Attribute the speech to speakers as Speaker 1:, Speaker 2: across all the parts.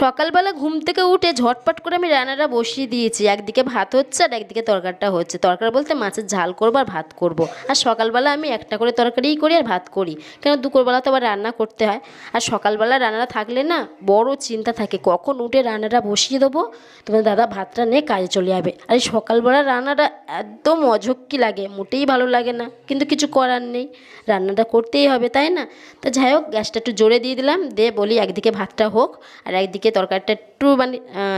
Speaker 1: সকালবেলা ঘুম থেকে উঠে ঝটপট করে আমি রান্নাটা বসিয়ে দিয়েছি। একদিকে ভাত হচ্ছে আর একদিকে তরকারিটা হচ্ছে। তরকারি বলতে মাছের ঝাল করব আর ভাত করব। আর সকালবেলা আমি একটা করে তরকারিই করি আর ভাত করি। কেন দুপুরবেলা তো আবার রান্না করতে হয়। আর সকালবেলা রান্নাটা থাকলে না বড় চিন্তা থাকে, কখন উঠে রান্নাটা বসিয়ে দেবো? তোমার দাদা ভাতটা নিয়ে কাজে চলে যাবে। আর এই সকালবেলা রান্নাটা একদম অঝক্কি লাগে, মোটেই ভালো লাগে না। কিন্তু কিছু করার নেই, রান্নাটা করতেই হবে, তাই না? তো যাই হোক, গ্যাসটা একটু জোরে দিয়ে দিলাম। দিয়ে বলি একদিকে ভাতটা হোক আর একদিকে তরকারিটা একটু মানে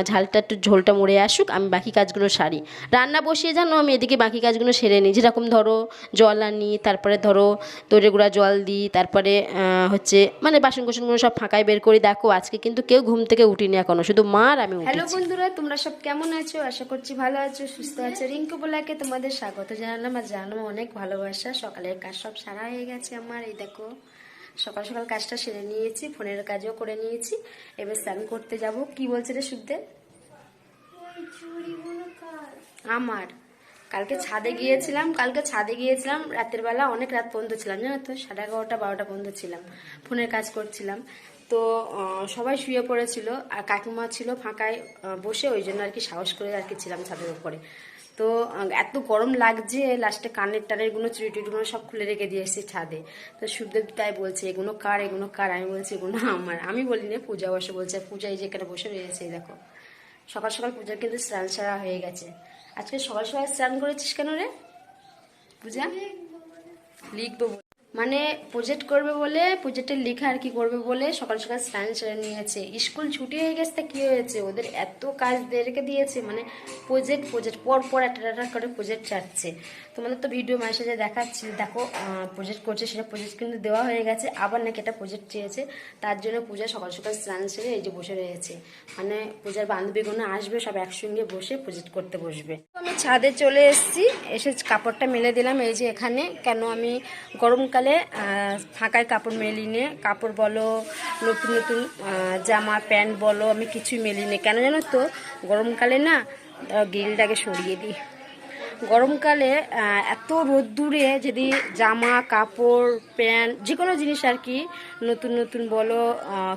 Speaker 1: ঝালটা একটু ঝোলটা মরে আসুক আমি বাকি কাজগুলো সারি। রান্না বসিয়ে জানো আমি এদিকে বাকি কাজগুলো সেরে নিই। যেরকম ধরো জল আনি তারপরে ধরো দড়ি গুঁড়া জল দিই তারপরে হচ্ছে মানে বাসন কোসনগুলো সব ফাঁকায় বের করি। দেখো আজকে কিন্তু কেউ ঘুম থেকে উঠিনি এখনও শুধু মা আর আমি
Speaker 2: হ্যালো বন্ধুরা তোমরা সব কেমন আছো? আশা করছি ভালো আছো সুস্থ আছো। রিঙ্কু বলাকে তোমাদের স্বাগত জানালাম আর জানালাম অনেক ভালোবাসা। সকালের কাজ সব সারা হয়ে গেছে আমার এই দেখো। সকাল সকাল কাজটা সেরে নিয়েছি ফোনের কাজও করে নিয়েছি। এবার স্নান করতে যাব। কি বলছে রে শুদ্ধে আমার। কালকে ছাদে গিয়েছিলাম কালকে ছাদে গিয়েছিলাম রাতের বেলা অনেক রাত পর্যন্ত ছিলাম জানো তো? সাড়ে এগারোটা বারোটা পর্যন্ত ছিলাম। ফোনের কাজ করছিলাম। তো সবাই শুয়ে পড়েছিল আর কাকিমা ছিল ফাঁকায় বসে ওই জন্য আর কি সাহস করে আর কি ছিলাম ছাদের উপরে। তো এত গরম লাগছে, লাস্টে কানের টানেরগুলো চুরি টুরিগুলো সব খুলে রেখে দিয়ে এসেছি ছাদে। তো সুখদেব তাই বলছে এগুলো কার এগুলো কার? আমি বলছি এগুলো আমার। আমি বলি না পূজা বসে বলছে, পূজা এই যে এখানে বসে রয়েছে দেখো। সকাল সকাল পূজার কিন্তু স্নান সারা হয়ে গেছে। আজকে সকাল সকাল স্নান করেছিস কেন রে? পূজা? লিখব। মানে প্রজেক্ট করবে বলে প্রজেক্টের লেখা আর কি করবে বলে সকাল সকাল স্নান সেরে নিয়েছে। স্কুল ছুটি হয়ে গেছে তা কি হয়েছে? ওদের এত কাজ রেখে দিয়েছে মানে প্রজেক্ট প্রজেক্ট পর পর একটা একটা করে প্রজেক্ট চাচ্ছে তোমাদের তো ভিডিও মেসেজে দেখাচ্ছি, দেখো প্রজেক্ট করছে, সেটা প্রজেক্ট কিন্তু দেওয়া হয়ে গেছে, আবার নাকি একটা প্রজেক্ট চেয়েছে। তার জন্য পূজা সকাল সকাল স্নান সেরে এই যে বসে রয়েছে। মানে পূজার বান্ধবীগুলো আসবে, সব একসঙ্গে বসে প্রজেক্ট করতে বসবে। আমি ছাদে চলে এসেছি, এসে কাপড়টা মেলে দিলাম, এই যে এখানে। কেন আমি গরমকালে আহ, ফাঁকায় কাপড় মেলি নে কাপড় বলো নতুন নতুন জামা প্যান্ট বলো আমি কিছুই মেলি নে কেন জানো তো? গরমকালে না গ্রিলটাকে সরিয়ে দিই। গরমকালে এত রোদ্দুরে যদি জামা, কাপড়, প্যান্ট যে কোনো জিনিস আর কি, নতুন নতুন বলো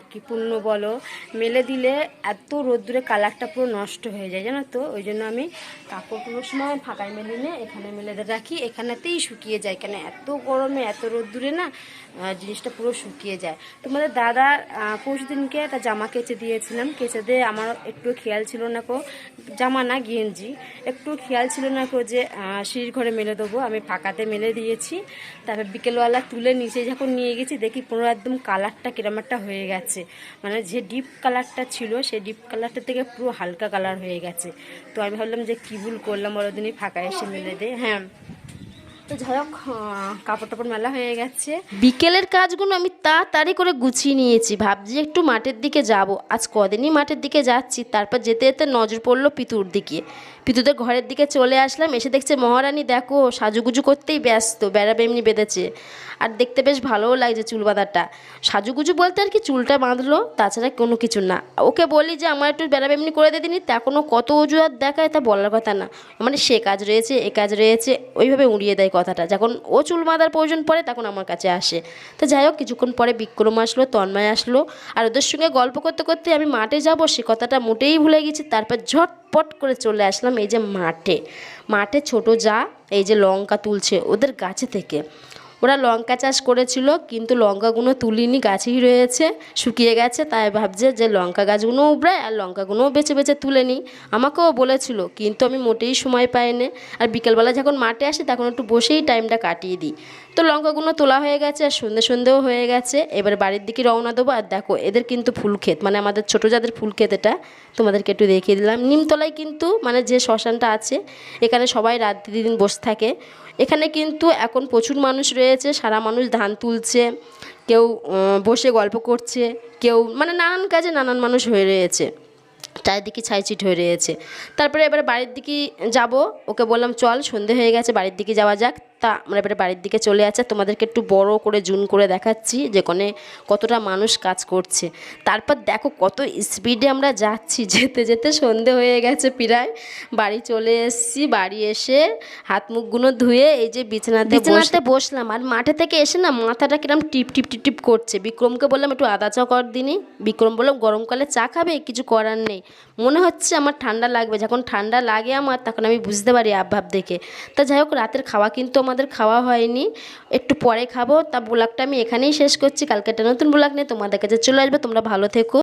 Speaker 2: কি পূর্ণ বলো, মেলে দিলে এত রোদ্দুরে কালারটা পুরো নষ্ট হয়ে যায়, জানো তো? ওই জন্য আমি কাপড় কোনো সময় ফাঁকায় মেলে নিয়ে এখানে মেলে রাখি। এখানেতেই শুকিয়ে যায়, কেন এত গরমে, এত রোদ্দুরে না জিনিসটা পুরো শুকিয়ে যায়। তোমাদের দাদার পরশু দিনকে একটা জামা কেচে দিয়েছিলাম। কেচে দিয়ে আমার একটু খেয়াল ছিল না কো জামা না গেঞ্জি একটু খেয়াল ছিল না কো যে সিঁড়ি সিঁড়ির ঘরে মেলে দেবো। আমি ফাঁকাতে মেলে দিয়েছি। তারপর বিকেলবেলা তুলে নিচে যখন নিয়ে গেছি, দেখি পুরো একদম কালারটা কিরম একটা হয়ে গেছে। মানে যে ডিপ কালারটা ছিল, সেই ডিপ কালারটা থেকে পুরো হালকা কালার হয়ে গেছে। তো আমি ভাবলাম যে, কী ভুল করলাম বড়দিনই ফাঁকা এসে মেলে দে হ্যাঁ। যাই হোক কাপড় টাপড় মেলা হয়ে গেছে।
Speaker 1: বিকেলের কাজগুলো আমি তাড়াতাড়ি করে গুছিয়ে নিয়েছি। ভাবছি একটু মাঠের দিকে যাব। আজ কদিনই মাঠের দিকে যাচ্ছি, তারপর যেতে যেতে নজর পড়ল পিতুর দিকে। পিতুদের ঘরের দিকে চলে আসলাম, এসে দেখছে মহারানী দেখো, সাজুগুজু করতেই ব্যস্ত, বেড়া এমনি বেঁধেছে। আর দেখতে বেশ ভালোও লাগছে চুল বাঁধাটা। সাজুগুজু বলতে আর কি চুলটা বাঁধলো, তাছাড়া কোনো কিছু না। ওকে বলি যে, আমার একটু বেড়া এমনি করে দিয়ে দিনি তা কোনো কত অজুহাত দেখায় তা বলার কথা না। মানে সে কাজ রয়েছে, এ কাজ রয়েছে। ওইভাবে উড়িয়ে দেয় কথাটা। যখন ও চুল বাঁধার প্রয়োজন পড়ে, তখন আমার কাছে আসে। তো যাই হোক, কিছুক্ষণ পরে বিক্রম আসলো, তন্ময় আসলো, আর ওদের সঙ্গে গল্প করতে করতে আমি মাঠে যাব, সে কথাটা মোটেই ভুলে গেছি। তারপর ঝটপট করে চলে আসলাম এই যে মাঠে। মাঠে ছোট যা, এই যে লঙ্কা তুলছে ওদের গাছে থেকে। ওরা লঙ্কা চাষ করেছিল, কিন্তু লঙ্কাগুলো তুলিনি, গাছেই রয়েছে, শুকিয়ে গেছে, তাই ভাবছে যে লঙ্কা গাছগুলো উবড়ায় আর লঙ্কাগুলোও বেছে বেছে তুলে নিই। আমাকেও বলেছিল, কিন্তু আমি মোটেই সময় পাইনি। আর বিকেলবেলা যখন মাঠে আসি, তখন একটু বসেই টাইমটা কাটিয়ে দিই। তো লঙ্কাগুলো তোলা হয়ে গেছে আর সন্ধে সন্ধেও হয়ে গেছে। এবার বাড়ির দিকে রওনা দেবো। আর দেখো, এদের কিন্তু ফুল ক্ষেত মানে আমাদের ছোটো যাদের ফুল ক্ষেত এটা, তোমাদেরকে একটু দেখিয়ে দিলাম। নিমতলায় কিন্তু মানে যে শ্মশানটা আছে, এখানে সবাই রাত্রি দিন বসে থাকে। এখানে কিন্তু এখন প্রচুর মানুষ রয়েছে, সারা মানুষ ধান তুলছে, কেউ বসে গল্প করছে, কেউ মানে নানান কাজে নানান মানুষ হয়ে রয়েছে, চারিদিকে ছাইচিট হয়ে রয়েছে। তারপরে এবার বাড়ির দিকে যাব, ওকে বললাম, চল সন্ধে হয়ে গেছে, বাড়ির দিকে যাওয়া যাক। তা আমরা এবারে বাড়ির দিকে চলে যাচ্ছি তোমাদেরকে একটু বড় করে জুম করে দেখাচ্ছি যেখানে কতটা মানুষ কাজ করছে। তারপর দেখো কত স্পিডে আমরা যাচ্ছি, যেতে যেতে সন্ধে হয়ে গেছে প্রায়। বাড়ি চলে এসেছি, বাড়ি এসে হাত মুখগুলো ধুয়ে এই যে বিছানাতে বিছানাতে বসলাম, আর মাঠে থেকে এসে না মাথাটা কিরম টিপ টিপ টিপ টিপ করছে। বিক্রমকে বললাম, একটু আদা চা কর দিনি। বিক্রম বললাম গরমকালে চা খাবে? কিছু করার নেই। মনে হচ্ছে আমার ঠান্ডা লাগবে। যখন ঠান্ডা লাগে আমার, তখন আমি বুঝতে পারি আবভাব দেখে। তা যাই হোক, রাতের খাওয়া কিন্তু আমাদের খাওয়া হয়নি, একটু পরে খাব, তা ব্লগটা আমি এখানেই শেষ করছি কালকে একটা নতুন ব্লগ নিয়ে তোমাদের কাছে চলে আসবে, তোমরা ভালো থেকো।